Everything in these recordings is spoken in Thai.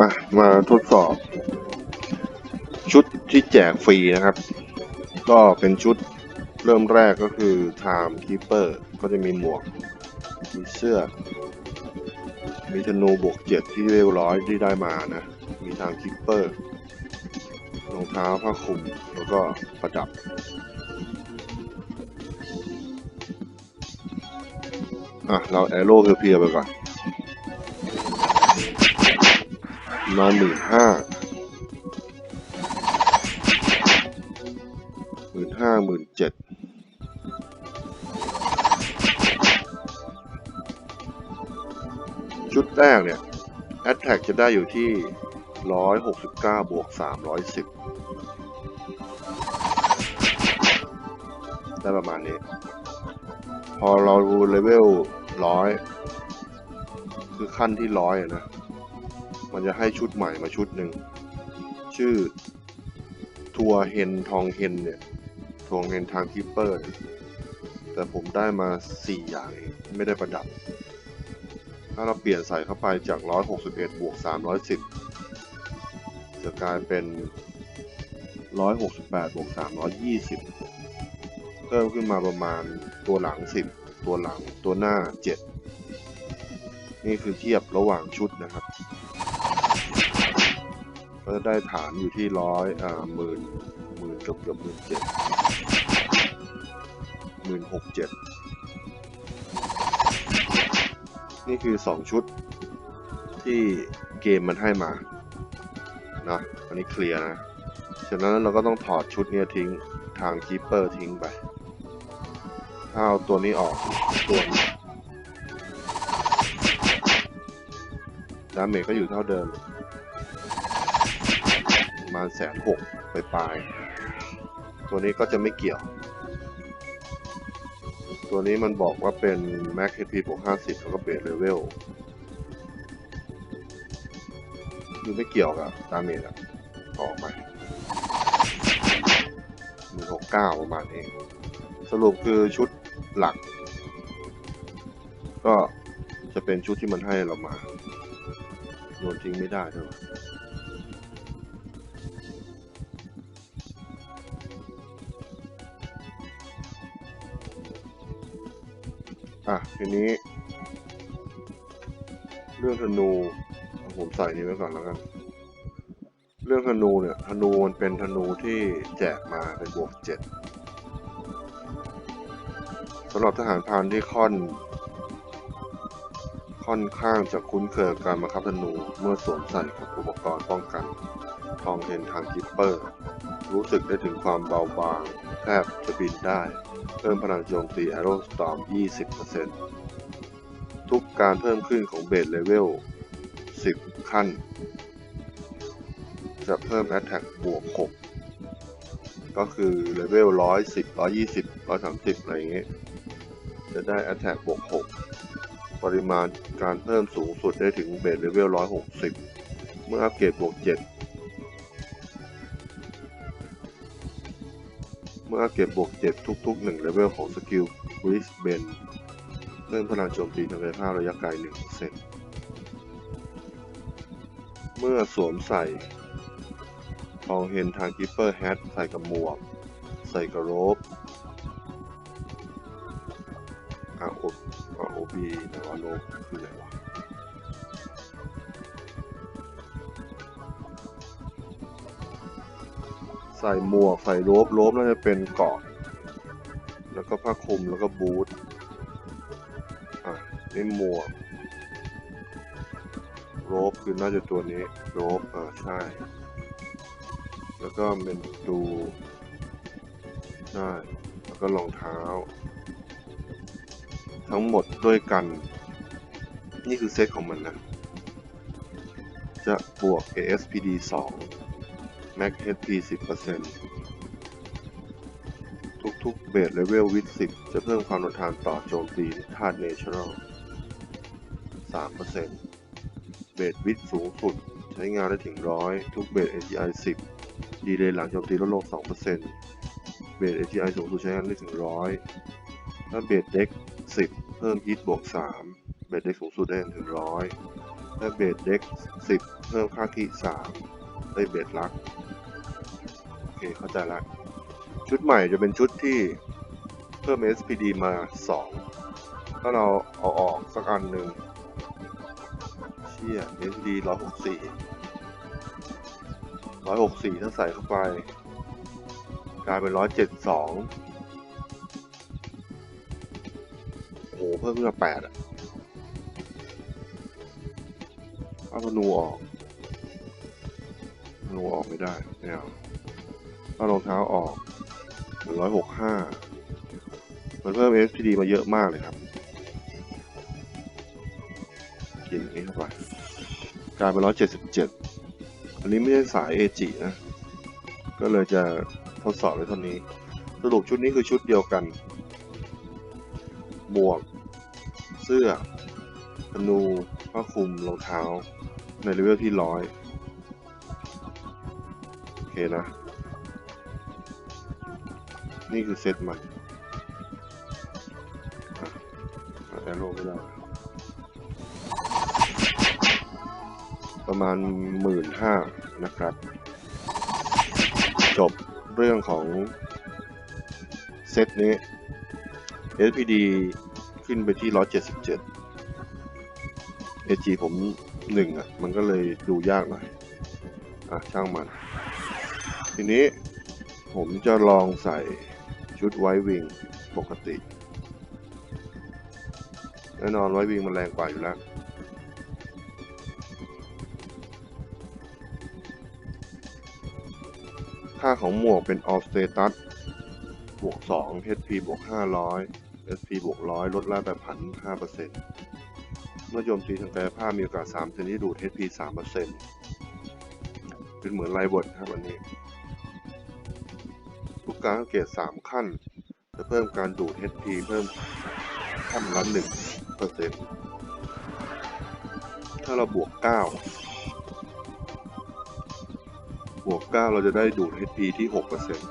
อะมาทดสอบ ชุดที่แจกฟรีนะครับ ก็เป็นชุดเริ่มแรกก็คือ Time Keeper ก็จะมีหมวก มีเสื้อ มีธนูบวกเจ็ดที่เวลร้อยที่ได้มานะ มี Time Keeper รองเท้าผ้าคลุมแล้วก็ประดับอะ เราแอโร่เพียวๆไปก่อน มาหมื่นห้าหมื่นห้าหมื่นเจ็ดชุดแรกเนี่ยแอตแทกจะได้อยู่ที่ร้อยหกสิบเก้าบวกสามร้อยสิบได้ประมาณนี้ พอเราดูเลเวลร้อยคือขั้นที่ร้อยนะ มันจะให้ชุดใหม่มาชุดหนึ่ง ชื่อทัวเฮนทองเฮนเนี่ยทองเฮนทางคิปเปอร์ แต่ผมได้มา 4 อย่างเองไม่ได้ประดับ ถ้าเราเปลี่ยนใส่เข้าไปจาก 161 บวก 310 จะกลายเป็น 168 บวก 320 เพิ่มขึ้นมาประมาณตัวหลัง 10 ตัวหลังตัวหน้า 7 นี่คือเทียบระหว่างชุดนะครับ ก็จะได้ฐานอยู่ที่ร้อยอ่าหมื่นหมื่นเกือบเกือบหมื่นเจ็ดหมื่นหกเจ็ดนี่คือสองชุดที่เกมมันให้มานะอันนี้เคลียร์นะฉะนั้นเราก็ต้องถอดชุดเนี้ยทิ้งทางคีเปอร์ทิ้งไปถ้าเอาตัวนี้ออกตัวนี้ดาเมจก็อยู่เท่าเดิม ประมาณแสนหกไปปลาย ตัวนี้ก็จะไม่เกี่ยว ตัวนี้มันบอกว่าเป็น Max HP บวก50 แล้วก็เบสเลเวลคือไม่เกี่ยวกับดาเมจอะออกมาหนึ่งหกเก้าประมาณนี้สรุปคือชุดหลัก ก็จะเป็นชุดที่มันให้เรามาโยนทิ้งไม่ได้ด้วย อะ ทีนี้ เรื่องธนู ผมใส่นี้ไว้ก่อนแล้วกัน เรื่องธนูเนี่ย ธนูมันเป็นธนูที่แจกมาเป็นบวกเจ็ดสำหรับทหารพรานที่ค่อน ค่อนข้างจะคุ้นเคยกับการบังคับธนู เมื่อสวมใส่กับอุปกรณ์ป้องกันทองเห็นทางกิปเปอร์ รู้สึกได้ถึงความเบาบาง แทบจะบินได้ เพิ่มพลังโจมตี Arrow Storm 20%ทุกการเพิ่มขึ้นของเบสเลเวล 10 ขั้น จะเพิ่ม Attack บวก 6 ก็คือเลเวล 110 120 130 อะไรอย่างเงี้ยจะได้ Attack บวก 6 ปริมาณการเพิ่มสูงสุดได้ถึงเบสเลเวล 160 เมื่ออัปเกรดบวก 7 เมื่อเก็บบวก 7 ทุกๆ 1 เลเวลของสกิลบริสเบนเพิ่มพลังโจมตีทางกายภาพระยะไกล1%เมื่อสวมใส่ทองเฮนทางกิปเปอร์แฮทใส่กับหมวก ใส่กับโรบอาโออาโอบีแต่ว่าโรบคืออะไรวะ ใส่หมวก ใส่โรบโรบน่าจะเป็นเกาะ แล้วก็ผ้าคลุมแล้วก็บูทอะนี่หมวกโรบคือน่าจะตัวนี้โรบอ่าใช่ แล้วก็เป็นดูใช่แล้วก็รองเท้า ทั้งหมดด้วยกัน นี่คือเซตของมันนะ จะบวก ASPD 2 Max HP 10%ทุกๆเบสเลเวลวิด10 จะเพิ่มความทนทานต่อโจมตีธาตุ Natural 3%เบสวิดสูงสุด ใช้งานได้ถึง 100 ทุกเบส AGI 10 ดีเลย์หลังโจมตีลดลง 2%เบส AGI สูงสุดใช้งานได้ถึง 100 ถ้าเบสเด็ก 10 เพิ่มฮิตบวก3บสเด็กสูงสุดได้ถึงร้อยได้เบสเด็กสิบเพิ่มค่าคีสามได้เบสลัก เคเข้าใจละ ชุดใหม่จะเป็นชุดที่เพิ่ม SPD มา 2 ถ้าเราเอาออกสักอันหนึ่งเชี่ย SPD 164 164 ถ้าใส่เข้าไป กลายเป็น 172 โอ้โห เพิ่มขึ้นมา8อะเอาธนูออกธนูออกไม่ได้ไม่เอา เอารองเท้าออกหนึ่งร้อยหกห้ามันเพิ่ม SPD มาเยอะมากเลยครับ กินนี้เข้าไปกลายเป็นร้อยเจ็ดสิบเจ็ดอันนี้ไม่ใช่สายเอจินะ ก็เลยจะทดสอบไว้เท่านี้ สรุปชุดนี้คือชุดเดียวกัน หมวก เสื้อธนูผ้าคลุมรองเท้า ในเลเวลที่ร้อยโอเคนะ นี่คือเซตมันอะอะแอโร่ไม่ได้ ประมาณหมื่นห้านะครับ จบเรื่องของเซตนี้ SPD ขึ้นไปที่ 177 AG ผมหนึ่งอะ มันก็เลยดูยากหน่อย อะ ช่างมัน ทีนี้ผมจะลองใส่ ชุดไวท์วิงปกติ แน่นอนไวท์วิงมันแรงกว่าอยู่แล้ว ค่าของหมวกเป็น all status บวก 2 HP บวก 500 SP บวก 100 ลดล่าแบบพัน5%เมื่อโจมตีทางกายภาพมีโอกาส3เซนที่ดูด HP 3%เป็นเหมือนไลเวิร์ดครับอันนี้ การเกต 3 ขั้น จะเพิ่มการดูด HP เพิ่มขั้นละ1เปอร์เซ็นต์ถ้าเราบวก 9 บวก 9 เราจะได้ดูด HP ที่ 6%เปอร์เซ็นต์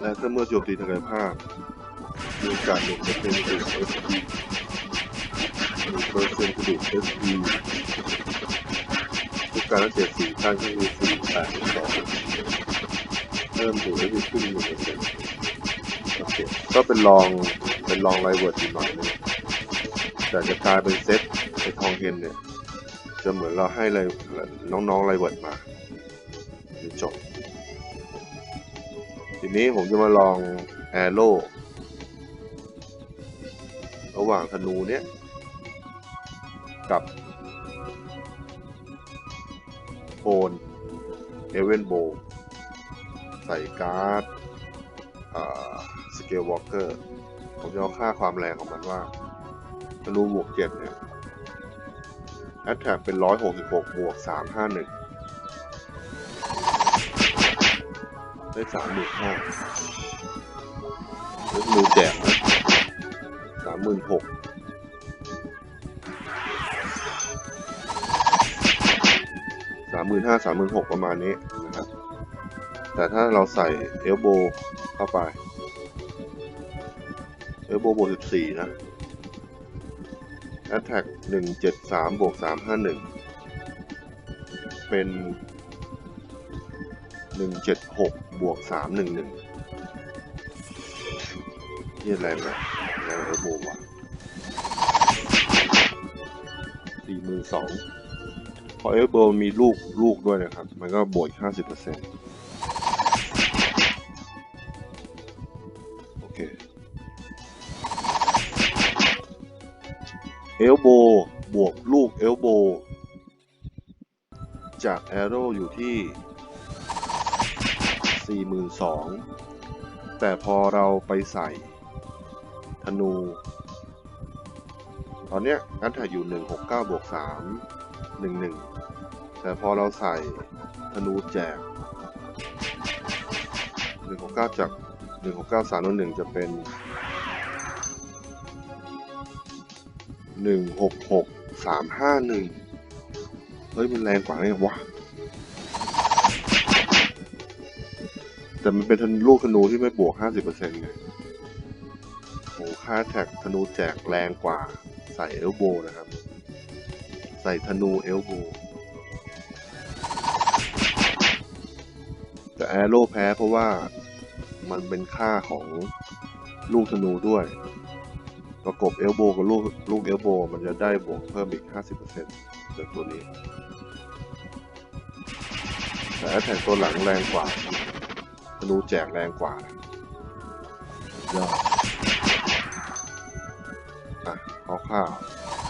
และถ้าเมื่อโจมตีทางกายภาพมีโอกาสดูด HP ดูด HP ดูดเปอร์เซ็นต์ดูด HP การเสียสีการที่มีสีแปดสอง เริ่มดูด HP ขึ้น1%โอเคก็เป็นลองเป็นลองไลเวิร์ดอีกหน่อยนึงแต่จะกลายเป็นเซตไอทองเฮนเนี่ยจะเหมือนเราให้อะไรน้องๆไลเวิร์ดมาจบ ทีนี้ผมจะมาลองแอโร่ระหว่างธนูเนี้ยกับโอนเอเวนโบ ใส่การ์ดสเกลวอล์กเกอร์ผมจะเอาค่าความแรงของมันว่าธนูบวกเจ็ดเนี่ยแอตแทกเป็นร้อยหกสิบหกบวกสามห้าหนึ่งได้สามหมื่นห้าแล้วมือแจกนะสามหมื่นหกสามหมื่นห้าสามหมื่นหกประมาณนี้ แต่ถ้าเราใส่เอลโบเข้าไป เอลโบบวกสิบสี่นะ attack หนึ่งเจ็ดสามบวกสามห้าหนึ่งเป็นหนึ่งเจ็ดหกบวกสามหนึ่งหนึ่งนี่แรงไหมแรงเอลโบว่ะสี่หมื่นสองพอเอลโบมีลูกลูกด้วยนะครับ มันก็บวกห้าสิบเปอร์เซ็นต์ เอลโบบวกลูกเอลโบจากแอโร่อยู่ที่ 42,000 แต่พอเราไปใส่ธนู ตอนเนี้ยนัดถ่ายอยู่ 169 บวก 3 11 แต่พอเราใส่ธนูแจก 169 จาก 169 3 1 จะเป็น หนึ่งหกหกสามห้าหนึ่งเฮ้ย มันแรงกว่าไงวะ แต่มันเป็นธนูลูกธนูที่ไม่บวกห้าสิบเปอร์เซ็นต์ไงโหโอ้ค่าแท็กธนูแจกแรงกว่า ใส่เอลโบนะครับ ใส่ธนูเอลโบแต่แอโร่แพ้เพราะว่ามันเป็นค่าของลูกธนูด้วย ประกบเอลโบกับลูกลูกเอลโบมันจะได้บวกเพิ่มอีก 50%จากตัวนี้ แต่แท็กตัวหลังแรงกว่าธนูแจกแรงกว่ายอดอะเอาข้าว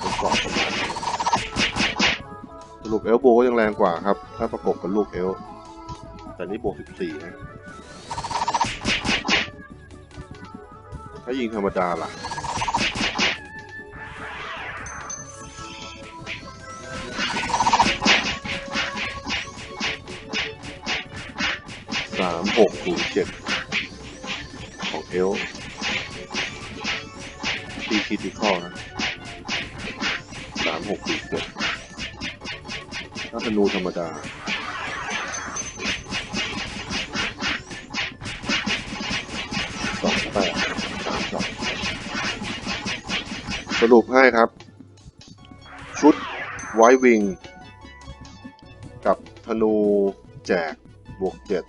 ทดสอบประมาณนี้สรุปเอลโบก็ยังแรงกว่าครับ ถ้าประกบกับลูกเอลแต่นี่บวก 14 นะ ถ้ายิงธรรมดาล่ะ สามหกศูนย์เจ็ดของเอลตีคิติคอนะสามหกศูนย์เจ็ดถ้าธนูธรรมดาสองแปดสามสองสรุปให้ครับ ชุดไววิงกับธนูแจกบวกเจ็ด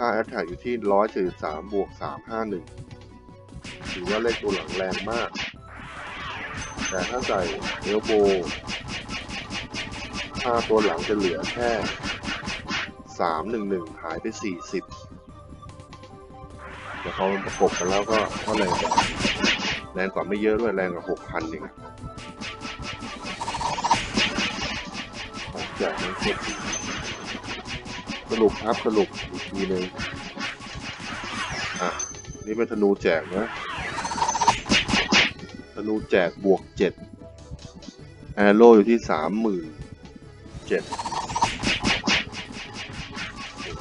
ค่าแอตแทกอยู่ที่ร้อยเจ็ดสามบวกสามห้าหนึ่งถือว่าเลขตัวหลังแรงมาก แต่ถ้าใส่เอลโบค่าตัวหลังจะเหลือแค่สามหนึ่งหนึ่งหายไปสี่สิบแต่พอมันประกบกันแล้วก็ก็แรงกว่าแรงกว่าไม่เยอะด้วยแรงกว่าหกพันเองของแจกมันโคตรดี สรุปครับสรุปอีกทีหนึ่งอะ นี่เป็นธนูแจกนะ ธนูแจกบวกเจ็ดแอโร่อยู่ที่สามหมื่นเจ็ด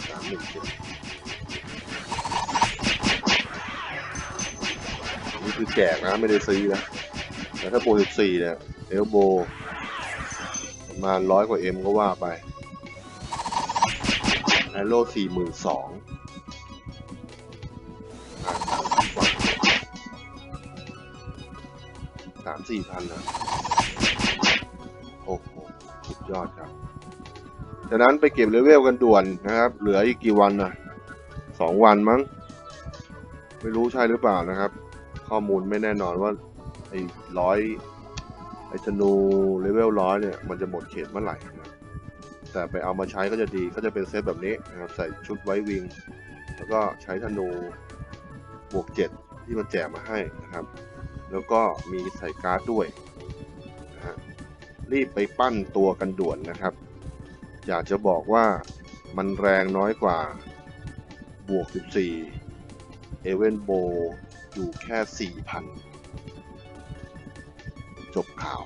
สามหมื่นเจ็ดนี่คือแจกนะ ไม่ได้ซื้อนะแต่ถ้าโปรสิบสี่เนี่ยเอลโบประมาณร้อยกว่าเอ็มก็ว่าไป แอโร่สี่หมื่นสองสามสี่พันนะโอ้โหสุดยอดครับจากนั้นไปเก็บเลเวลกันด่วนนะครับ เหลืออีกกี่วันนะสองวันมั้ง ไม่รู้ใช่หรือเปล่านะครับ ข้อมูลไม่แน่นอนว่าไอ้ร้อยไอ้ธนูเลเวลร้อยเนี่ย มันจะหมดเขตเมื่อไหร่ แต่ไปเอามาใช้ก็จะดีก็จะเป็นเซตแบบนี้นะครับใส่ชุดไว้วิง แล้วก็ใช้ธนูบวกเจ็ดที่มันแจกมาให้นะครับ แล้วก็มีใส่การ์ดด้วยนะฮะรีบไปปั้นตัวกันด่วนนะครับ อยากจะบอกว่ามันแรงน้อยกว่า บวก 14 เอเวนโบอยู่แค่ 4,000 จบข่าว